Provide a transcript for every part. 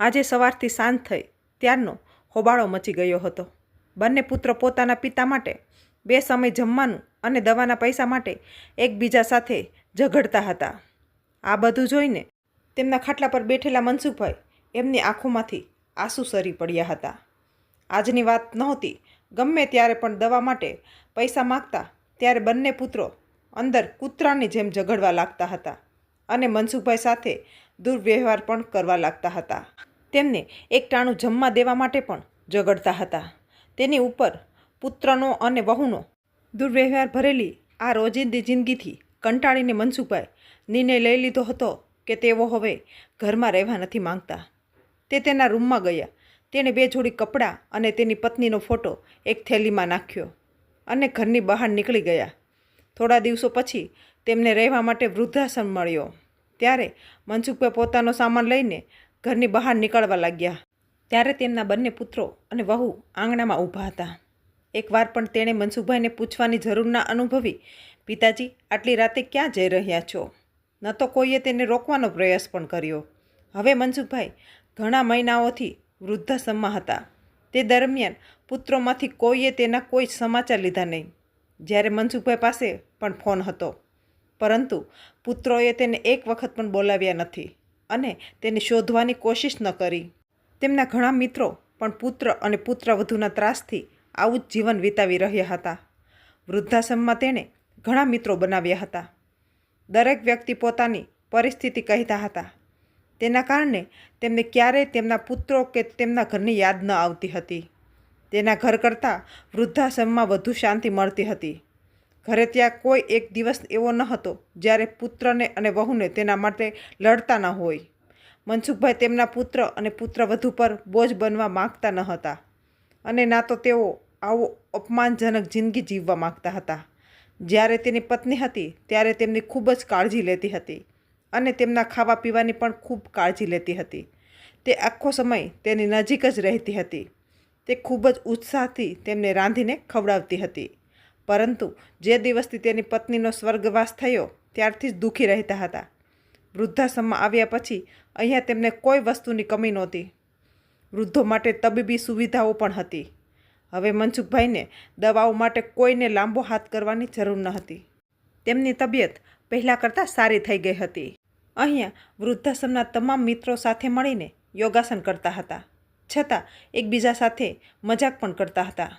આજે સવારથી સાંજ થઈ ત્યારનો હોબાળો મચી ગયો હતો. બંને પુત્રો પોતાના પિતા માટે બે સમય જમવાનું અને દવાના પૈસા માટે એકબીજા સાથે ઝઘડતા હતા. આ બધું જોઈને તેમના ખાટલા પર બેઠેલા મનસુખભાઈ એમની આંખોમાંથી આંસુ સરી પડ્યા હતા. આજની વાત નહોતી. ગમે ત્યારે પણ દવા માટે પૈસા માગતા ત્યારે બંને પુત્રો અંદર કૂતરાની જેમ ઝઘડવા લાગતા હતા અને મનસુખભાઈ સાથે દુર્વ્યવહાર પણ કરવા લાગતા હતા. તેમને એક ટાણું જમવા દેવા માટે પણ ઝઘડતા હતા. તેની ઉપર પુત્રનો અને વહુનો દુર્વ્યવહાર ભરેલી આ રોજિંદી જિંદગીથી કંટાળીને મનસુખભાઈ નિર્ણય લઈ લીધો હતો કે તેઓ હવે ઘરમાં રહેવા નથી માંગતા. તે તેના રૂમમાં ગયા. તેણે બે જોડી કપડાં અને તેની પત્નીનો ફોટો એક થેલીમાં નાખ્યો અને ઘરની બહાર નીકળી ગયા. થોડા દિવસો પછી તેમને રહેવા માટે વૃદ્ધાશ્રમ મળ્યો. ત્યારે મનસુખભાઈ પોતાનો સામાન લઈને ઘરની બહાર નીકળવા લાગ્યા. ત્યારે તેમના બંને પુત્રો અને વહુ આંગણામાં ઊભા હતા. એકવાર પણ તેણે મનસુખભાઈને પૂછવાની જરૂર ના અનુભવી, પિતાજી, આટલી રાતે ક્યાં જઈ રહ્યા છો? ન તો કોઈએ તેને રોકવાનો પ્રયાસ પણ કર્યો. હવે મનસુખભાઈ ઘણા મહિનાઓથી વૃદ્ધાશ્રમમાં હતા. તે દરમિયાન પુત્રોમાંથી કોઈએ તેના કોઈ સમાચાર લીધા નહીં. જ્યારે મનસુખભાઈ પાસે પણ ફોન હતો. પરંતુ પુત્રોએ તેને એક વખત પણ બોલાવ્યા નથી. અને તેને શોધવાની કોશિશ ન કરી. તેમના ઘણા મિત્રો પણ પુત્ર અને પુત્રવધુના ત્રાસથી આવું જ જીવન વિતાવી રહ્યા હતા. વૃદ્ધાશ્રમમાં તેણે ઘણા મિત્રો બનાવ્યા હતા. દરેક વ્યક્તિ પોતાની પરિસ્થિતિ કહેતા હતા. તેના કારણે તેમને ક્યારેય તેમના પુત્રો કે તેમના ઘરની યાદ ન આવતી હતી. તેના ઘર કરતાં વૃદ્ધાશ્રમમાં વધુ શાંતિ મળતી હતી. ઘરે ત્યાં કોઈ એક દિવસ એવો ન હતો જ્યારે પુત્રને અને વહુને તેના માટે લડતા ન હોય. મનસુખભાઈ તેમના પુત્ર અને પુત્રવધુ પર બોજ બનવા માગતા ન હતા અને ના તો તેઓ આવો અપમાનજનક જિંદગી જીવવા માગતા હતા. જ્યારે તેની પત્ની હતી ત્યારે તેમની ખૂબ જ કાળજી લેતી હતી અને તેમના ખાવા પીવાની પણ ખૂબ કાળજી લેતી હતી. તે આખો સમય તેની નજીક જ રહેતી હતી. તે ખૂબ જ ઉત્સાહથી તેમને રાંધીને ખવડાવતી હતી. પરંતુ જે દિવસથી તેની પત્નીનો સ્વર્ગવાસ થયો, ત્યારથી જ દુઃખી રહેતા હતા. વૃદ્ધાશ્રમમાં આવ્યા પછી અહીંયા તેમને કોઈ વસ્તુની કમી નહોતી. વૃદ્ધો માટે તબીબી સુવિધાઓ પણ હતી. હવે મનસુખભાઈને દવાઓ માટે કોઈને લાંબો હાથ કરવાની જરૂર ન હતી. તેમની તબિયત પહેલાં કરતાં સારી થઈ ગઈ હતી. અહીંયા વૃદ્ધાશ્રમના તમામ મિત્રો સાથે મળીને યોગાસન કરતા હતા. છતાં એકબીજા સાથે મજાક પણ કરતા હતા.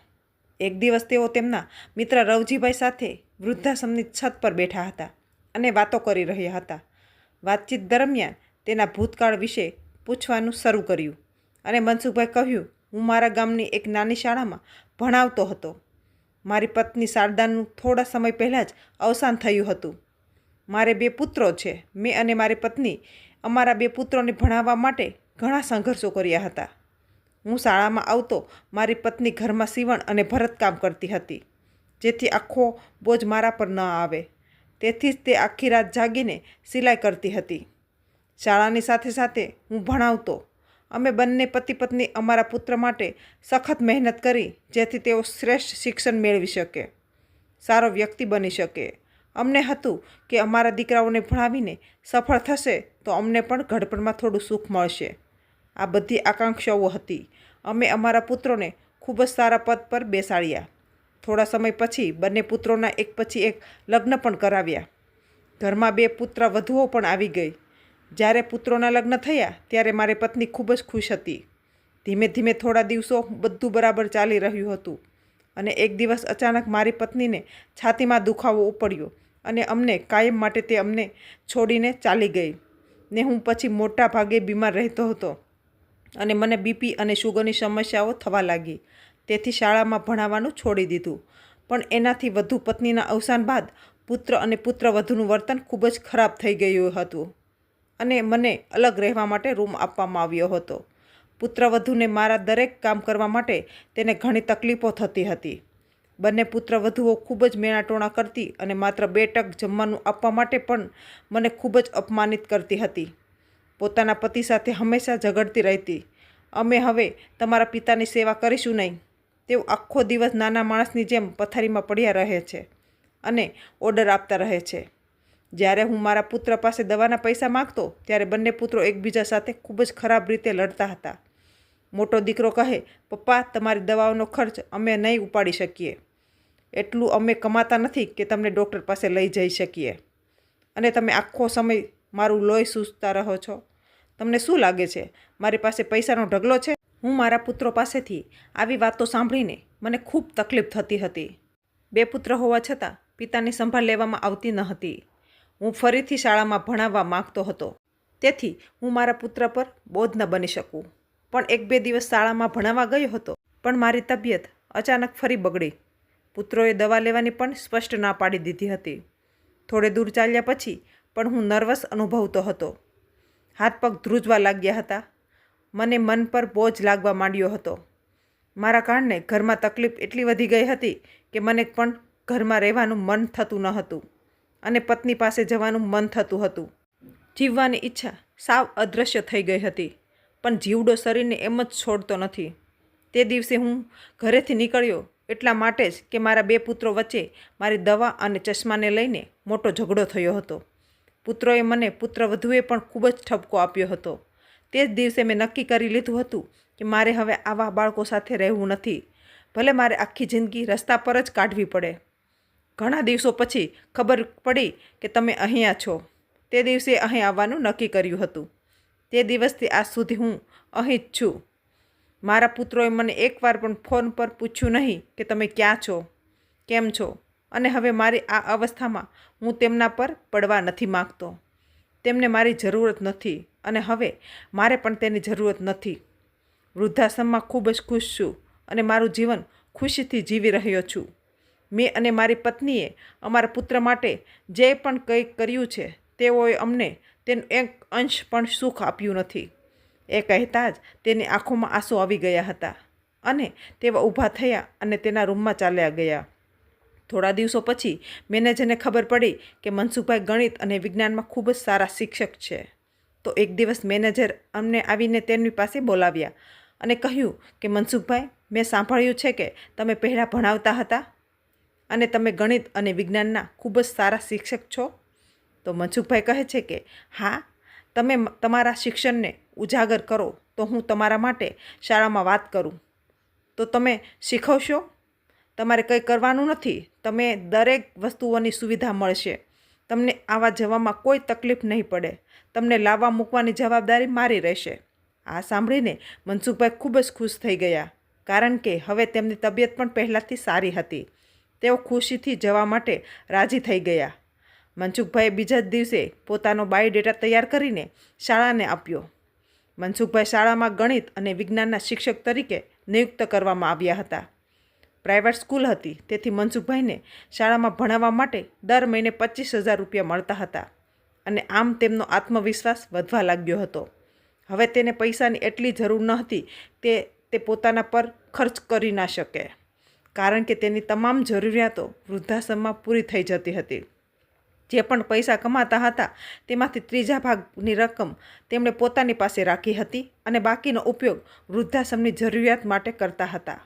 એક દિવસ તેઓ તેમના મિત્ર રવજીભાઈ સાથે વૃદ્ધાશ્રમની છત પર બેઠા હતા અને વાતો કરી રહ્યા હતા. વાતચીત દરમિયાન તેના ભૂતકાળ વિશે પૂછવાનું શરૂ કર્યું અને મનસુખભાઈ કહ્યું, હું મારા ગામની એક નાની શાળામાં ભણાવતો હતો. મારી પત્ની શારદાનું થોડા સમય પહેલાં જ અવસાન થયું હતું. મારે બે પુત્રો છે. મેં અને મારી પત્ની અમારા બે પુત્રોને ભણાવવા માટે ઘણા સંઘર્ષો કર્યા હતા. હું શાળામાં આવતો મારી પત્ની ઘરમાં સીવણ અને ભરતકામ કરતી હતી, જેથી આખો બોજ મારા પર ન આવે. તેથી જ તે આખી રાત જાગીને સિલાઈ કરતી હતી. શાળાની સાથે સાથે હું ભણાવતો. અમે બંને પતિ પત્ની અમારા પુત્ર માટે સખત મહેનત કરી, જેથી તેઓ શ્રેષ્ઠ શિક્ષણ મેળવી શકે, સારો વ્યક્તિ બની શકે. અમને હતું કે અમારા દીકરાઓને ભણાવીને સફળ થશે તો અમને પણ ઘડપણમાં થોડું સુખ મળશે. આ બધી આકાંક્ષાઓ હતી. અમે અમારા પુત્રોને ખૂબ જ સારા પદ પર બેસાડ્યા. થોડા સમય પછી બંને પુત્રોના એક પછી એક લગ્ન પણ કરાવ્યા. ઘરમાં બે પુત્ર વધુઓ પણ આવી ગઈ. જ્યારે પુત્રોના લગ્ન થયા, ત્યારે મારી પત્ની ખૂબ જ ખુશ હતી. ધીમે ધીમે થોડા દિવસો બધું બરાબર ચાલી રહ્યું હતું અને એક દિવસ અચાનક મારી પત્નીને છાતીમાં દુખાવો ઉપડ્યો અને અમને કાયમ માટે તે અમને છોડીને ચાલી ગઈ ને હું પછી મોટા ભાગે બીમાર રહેતો હતો. અને મને બીપી અને શુગરની સમસ્યાઓ થવા લાગી. તેથી શાળામાં ભણાવવાનું છોડી દીધું. પણ એનાથી વધુ પત્નીના અવસાન બાદ પુત્ર અને પુત્રવધુનું વર્તન ખૂબ જ ખરાબ થઈ ગયું હતું અને મને અલગ રહેવા માટે રૂમ આપવામાં આવ્યો હતો. પુત્રવધુને મારા દરેક કામ કરવા માટે તેને ઘણી તકલીફો થતી હતી. બંને પુત્રવધુઓ ખૂબ જ મેણાટોણા કરતી અને માત્ર બે ટક જમવાનું આપવા માટે પણ મને ખૂબ જ અપમાનિત કરતી હતી. પોતાના પતિ સાથે હંમેશા ઝઘડતી રહેતી. અમે હવે તમારા પિતાની સેવા કરીશું નહીં. તેઓ આખો દિવસ નાના માણસની જેમ પથારીમાં પડ્યા રહે છે અને ઓર્ડર આપતા રહે છે. જ્યારે હું મારા પુત્ર પાસે દવાના પૈસા માગતો, ત્યારે બંને પુત્રો એકબીજા સાથે ખૂબ જ ખરાબ રીતે લડતા હતા. મોટો દીકરો કહે, પપ્પા, તમારી દવાઓનો ખર્ચ અમે નહીં ઉપાડી શકીએ. એટલું અમે કમાતા નથી કે તમને ડૉક્ટર પાસે લઈ જઈ શકીએ. અને તમે આખો સમય મારું લોહી સૂસતા રહો છો. તમને શું લાગે છે? મારી પાસે પૈસાનો ઢગલો છે? હું મારા પુત્રો પાસેથી આવી વાતો સાંભળીને મને ખૂબ તકલીફ થતી હતી. બે પુત્ર હોવા છતાં પિતાની સંભાળ લેવામાં આવતી ન હતી. હું ફરીથી શાળામાં ભણાવવા માંગતો હતો. તેથી હું મારા પુત્ર પર બોધ ન બની શકું. પણ એક બે દિવસ શાળામાં ભણાવવા ગયો હતો, પણ મારી તબિયત અચાનક ફરી બગડી. પુત્રોએ દવા લેવાની પણ સ્પષ્ટ ના પાડી દીધી હતી. થોડે દૂર ચાલ્યા પછી પણ હું નર્વસ અનુભવતો હતો. હાથ પગ ધ્રુજવા લાગ્યા હતા. મને મન પર બોજ લાગવા માંડ્યો હતો. મારા કારણે ઘરમાં તકલીફ એટલી વધી ગઈ હતી કે મને પણ ઘરમાં રહેવાનું મન થતું ન હતું અને પત્ની પાસે જવાનું મન થતું હતું. જીવવાની ઈચ્છા સાવ અદૃશ્ય થઈ ગઈ હતી, પણ જીવડો શરીરને એમ જ છોડતો નથી. તે દિવસે હું ઘરેથી નીકળ્યો એટલા માટે જ કે મારા બે પુત્રો વચ્ચે મારી દવા અને ચશ્માને લઈને મોટો ઝઘડો થયો હતો. પુત્રોએ મને પુત્રવધુએ પણ ખૂબ જ ઠપકો આપ્યો હતો. તે જ દિવસે મેં નક્કી કરી લીધું હતું કે મારે હવે આવા બાળકો સાથે રહેવું નથી. ભલે મારે આખી જિંદગી રસ્તા પર જ કાઢવી પડે. ઘણા દિવસો પછી ખબર પડી કે તમે અહીંયા છો. તે દિવસે અહીં આવવાનું નક્કી કર્યું હતું. તે દિવસથી આજ સુધી હું અહીં જ છું. મારા પુત્રોએ મને એકવાર પણ ફોન પર પૂછ્યું નહીં કે તમે ક્યાં છો? કેમ છો? અને હવે મારી આ અવસ્થામાં હું તેમના પર પડવા નથી માગતો. તેમને મારી જરૂરત નથી અને હવે મારે પણ તેની જરૂરત નથી. વૃદ્ધાશ્રમમાં ખૂબ જ ખુશ છું અને મારું જીવન ખુશીથી જીવી રહ્યો છું. મેં અને મારી પત્નીએ અમારા પુત્ર માટે જે પણ કંઈ કર્યું છે, તેઓએ અમને તેનું એક અંશ પણ સુખ આપ્યું નથી. એ કહેતા જ તેની આંખોમાં આંસુ આવી ગયા હતા અને તેઓ ઊભા થયા અને તેના રૂમમાં ચાલ્યા ગયા. થોડા દિવસો પછી મેનેજરને ખબર પડી કે મનસુખભાઈ ગણિત અને વિજ્ઞાનમાં ખૂબ જ સારા શિક્ષક છે. તો એક દિવસ મેનેજર અમને આવીને તેમની પાસે બોલાવ્યા અને કહ્યું કે, મનસુખભાઈ, મેં સાંભળ્યું છે કે તમે પહેલાં ભણાવતા હતા અને તમે ગણિત અને વિજ્ઞાનના ખૂબ જ સારા શિક્ષક છો. તો મનસુખભાઈ કહે છે કે, હા, તમે તમારા શિક્ષણને ઉજાગર કરો તો હું તમારા માટે શાળામાં વાત કરું. તો તમે શીખવશો? તમારે કંઈ કરવાનું નથી. તમે દરેક વસ્તુઓની સુવિધા મળશે. તમને આવા જવામાં કોઈ તકલીફ નહીં પડે. તમને લાવવા મૂકવાની જવાબદારી મારી રહેશે. આ સાંભળીને મનસુખભાઈ ખૂબ જ ખુશ થઈ ગયા. કારણ કે હવે તેમની તબિયત પણ પહેલાંથી સારી હતી. તેઓ ખુશીથી જવા માટે રાજી થઈ ગયા. મનસુખભાઈએ બીજા જ દિવસે પોતાનો બાયોડેટા તૈયાર કરીને શાળાને આપ્યો. મનસુખભાઈ શાળામાં ગણિત અને વિજ્ઞાનના શિક્ષક તરીકે નિયુક્ત કરવામાં આવ્યા હતા. પ્રાઇવેટ સ્કૂલ હતી. તેથી મનસુખભાઈને શાળામાં ભણાવવા માટે દર મહિને પચીસ હજાર રૂપિયા મળતા હતા અને આમ તેમનો આત્મવિશ્વાસ વધવા લાગ્યો હતો. હવે તેને પૈસાની એટલી જરૂર ન હતી તે તે પોતાના પર ખર્ચ કરી ના શકે, કારણ કે તેની તમામ જરૂરિયાતો વૃદ્ધાશ્રમમાં પૂરી થઈ જતી હતી. જે પણ પૈસા કમાતા હતા તેમાંથી ત્રીજા ભાગની રકમ તેમણે પોતાની પાસે રાખી હતી અને બાકીનો ઉપયોગ વૃદ્ધાશ્રમની જરૂરિયાત માટે કરતા હતા.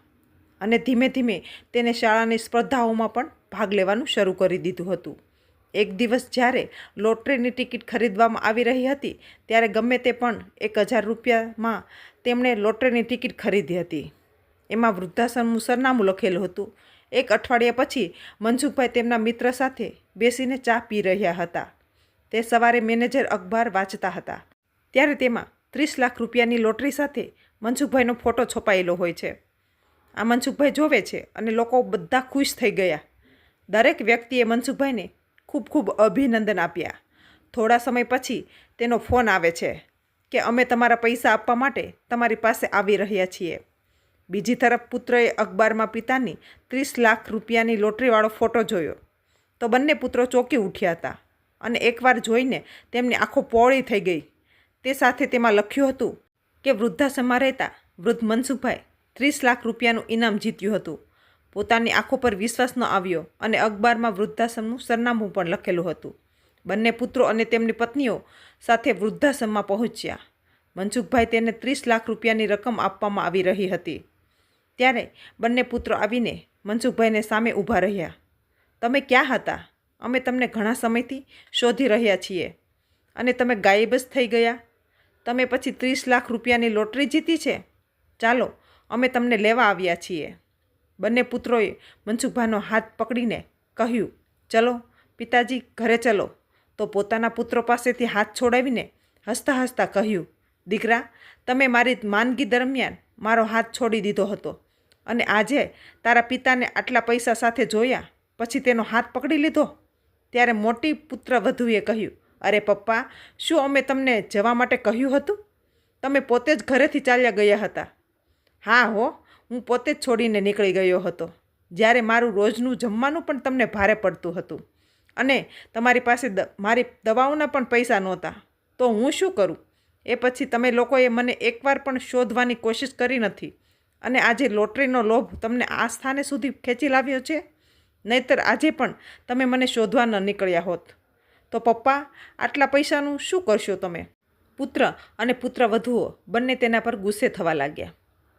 અને ધીમે ધીમે તેને શાળાની સ્પર્ધાઓમાં પણ ભાગ લેવાનું શરૂ કરી દીધું હતું. એક દિવસ જ્યારે લોટરીની ટિકિટ ખરીદવામાં આવી રહી હતી, ત્યારે ગમે તે પણ એક હજાર રૂપિયામાં તેમણે લોટરીની ટિકિટ ખરીદી હતી. એમાં વૃદ્ધાશ્રમનું સરનામું લખેલું હતું. એક અઠવાડિયા પછી મનસુખભાઈ તેમના મિત્ર સાથે બેસીને ચા પી રહ્યા હતા. તે સવારે મેનેજર અખબાર વાંચતા હતા. ત્યારે તેમાં ત્રીસ લાખ રૂપિયાની લોટરી સાથે મનસુખભાઈનો ફોટો છપાયેલો હોય છે. આ મનસુખભાઈ જોવે છે અને લોકો બધા ખુશ થઈ ગયા. દરેક વ્યક્તિએ મનસુખભાઈને ખૂબ ખૂબ અભિનંદન આપ્યા. થોડા સમય પછી તેનો ફોન આવે છે કે અમે તમારા પૈસા આપવા માટે તમારી પાસે આવી રહ્યા છીએ. બીજી તરફ પુત્રએ અખબારમાં પિતાની ત્રીસ લાખ રૂપિયાની લોટરીવાળો ફોટો જોયો. તો બંને પુત્રો ચોંકી ઉઠ્યા હતા અને એકવાર જોઈને તેમની આંખો પોળી થઈ ગઈ. તે સાથે તેમાં લખ્યું હતું કે વૃદ્ધાશ્રમમાં રહેતા વૃદ્ધ મનસુખભાઈ ત્રીસ લાખ રૂપિયાનું ઇનામ જીત્યું હતું. પોતાની આંખો પર વિશ્વાસ ન આવ્યો અને અખબારમાં વૃદ્ધાશ્રમનું સરનામું પણ લખેલું હતું. બંને પુત્રો અને તેમની પત્નીઓ સાથે વૃદ્ધાશ્રમમાં પહોંચ્યા. મનસુખભાઈ તેને ત્રીસ લાખ રૂપિયાની રકમ આપવામાં આવી રહી હતી. ત્યારે બંને પુત્રો આવીને મનસુખભાઈને સામે ઊભા રહ્યા. તમે ક્યાં હતા? અમે તમને ઘણા સમયથી શોધી રહ્યા છીએ. અને તમે ગાયબ જ થઈ ગયા. તમે પછી ત્રીસ લાખ રૂપિયાની લોટરી જીતી છે? ચાલો અમે તમને લેવા આવ્યા છીએ. બંને પુત્રોએ મનસુખભાનો હાથ પકડીને કહ્યું, ચલો, પિતાજી, ઘરે ચલો. તો પોતાના પુત્રો પાસેથી હાથ છોડાવીને હસતા હસતા કહ્યું, દીકરા, તમે મારી માંદગી દરમિયાન મારો હાથ છોડી દીધો હતો અને આજે તારા પિતાને આટલા પૈસા સાથે જોયા, પછી તેનો હાથ પકડી લીધો? ત્યારે મોટી પુત્ર વધુએ કહ્યું, અરે પપ્પા, શું અમે તમને જવા માટે કહ્યું હતું? તમે પોતે જ ઘરેથી ચાલ્યા ગયા હતા. હા હો, હું પોતે જ છોડીને નીકળી ગયો હતો. જ્યારે મારું રોજનું જમવાનું પણ તમને ભારે પડતું હતું. અને તમારી પાસે દ, મારી દવાઓના પણ પૈસા નહોતા. તો હું શું કરું? એ પછી તમે લોકોએ મને એકવાર પણ શોધવાની કોશિશ કરી નથી. અને આજે લોટરીનો લોભ તમને આ સ્થાને સુધી ખેંચી લાવ્યો છે? નહીતર આજે પણ તમે મને શોધવા ન નીકળ્યા હોત. તો પપ્પા, આટલા પૈસાનું શું કરશો તમે? પુત્ર અને પુત્ર વધુઓ બંને તેના પર ગુસ્સે થવા લાગ્યા.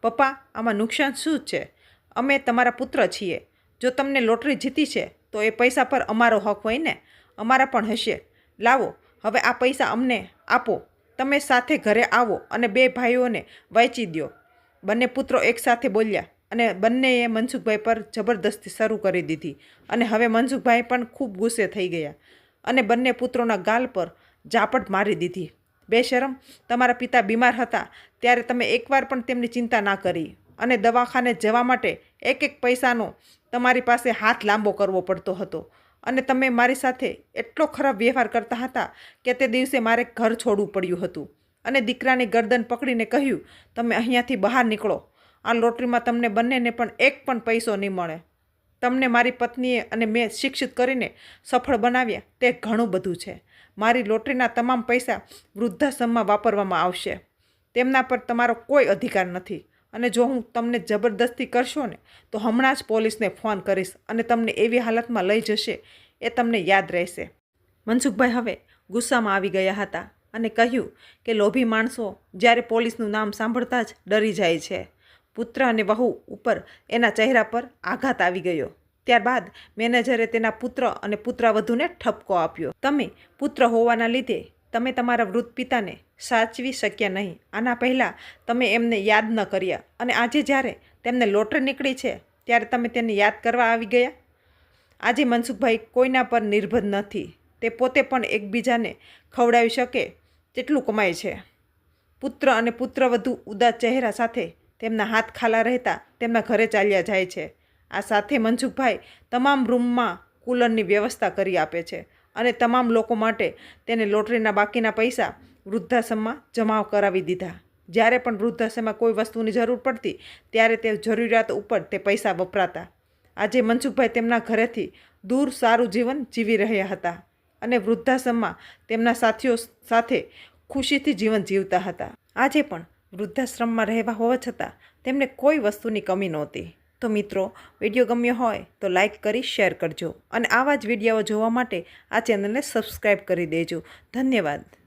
પપ્પા, આમાં નુકસાન શું છે? અમે તમારા પુત્ર છીએ. જો તમને લોટરી જીતી છે, તો એ પૈસા પર અમારો હક હોય ને? અમારા પણ હશે. લાવો, હવે આ પૈસા અમને આપો. તમે સાથે ઘરે આવો અને બે ભાઈઓને વહેંચી દો બંને પુત્રો એકસાથે બોલ્યા અને બંનેએ મનસુખભાઈ પર જબરદસ્તી શરૂ કરી દીધી અને હવે મનસુખભાઈ પણ ખૂબ ગુસ્સે થઈ ગયા અને બંને પુત્રોના ગાલ પર ઝાપટ મારી દીધી. બેશરમ તમારા પિતા બીમાર હતા ત્યારે તમે એકવાર પણ તેમની ચિંતા ના કરી. અને દવાખાને જવા માટે એક એક પૈસાનો તમારી પાસે હાથ લાંબો કરવો પડતો હતો. અને તમે મારી સાથે એટલો ખરાબ વ્યવહાર કરતા હતા કે તે દિવસે મારે ઘર છોડવું પડ્યું હતું. અને દીકરાની ગરદન પકડીને કહ્યું, તમે અહીંયાથી બહાર નીકળો. આ લોટરીમાં તમને બંનેને પણ એક પણ પૈસો નહીં મળે. તમને મારી પત્નીએ અને મેં શિક્ષિત કરીને સફળ બનાવ્યા તે ઘણું બધું છે. મારી લોટરીના તમામ પૈસા વૃદ્ધાશ્રમમાં વાપરવામાં આવશે. તેમના પર તમારો કોઈ અધિકાર નથી. અને જો હું તમને જબરદસ્તી કરશો ને, તો હમણાં જ પોલીસને ફોન કરીશ અને તમને એવી હાલતમાં લઈ જશે એ તમને યાદ રહેશે. મનસુખભાઈ હવે ગુસ્સામાં આવી ગયા હતા અને કહ્યું કે લોભી માણસો જ્યારે પોલીસનું નામ સાંભળતા જ ડરી જાય છે. પુત્ર અને વહુ ઉપર એના ચહેરા પર આઘાત આવી ગયો. ત્યારબાદ મેનેજરે તેના પુત્ર અને પુત્રવધુને ઠપકો આપ્યો. તમે પુત્ર હોવાના લીધે તમે તમારા વૃદ્ધ પિતાને સાચવી શક્યા નહીં. આના પહેલાં તમે એમને યાદ ન કર્યા. અને આજે જ્યારે તેમને લોટરી નીકળી છે, ત્યારે તમે તેને યાદ કરવા આવી ગયા? આજે મનસુખભાઈ કોઈના પર નિર્ભર નથી. તે પોતે પણ એકબીજાને ખવડાવી શકે તેટલું કમાય છે. પુત્ર અને પુત્રવધુ ઉદાસ ચહેરા સાથે તેમના હાથ ખાલા રહેતા તેમના ઘરે ચાલ્યા જાય છે. આ સાથે મનસુખભાઈ તમામ રૂમમાં કુલરની વ્યવસ્થા કરી આપે છે અને તમામ લોકો માટે તેને લોટરીના બાકીના પૈસા વૃદ્ધાશ્રમમાં જમા કરાવી દીધા. જ્યારે પણ વૃદ્ધાશ્રમમાં કોઈ વસ્તુની જરૂર પડતી, ત્યારે તે જરૂરિયાત ઉપર તે પૈસા વપરાતા. આજે મનસુખભાઈ તેમના ઘરેથી દૂર સારું જીવન જીવી રહ્યા હતા અને વૃદ્ધાશ્રમમાં તેમના સાથીઓ સાથે ખુશીથી જીવન જીવતા હતા. આજે પણ વૃદ્ધાશ્રમમાં રહેવા હોવા છતાં તેમને કોઈ વસ્તુની કમી નહોતી. તો મિત્રો, વીડિયો ગમ્યો હોય તો લાઈક કરી, શેર કરજો. અને આવા જ વીડિયો જોવા માટે આ ચેનલને સબસ્ક્રાઈબ કરી દેજો. ધન્યવાદ.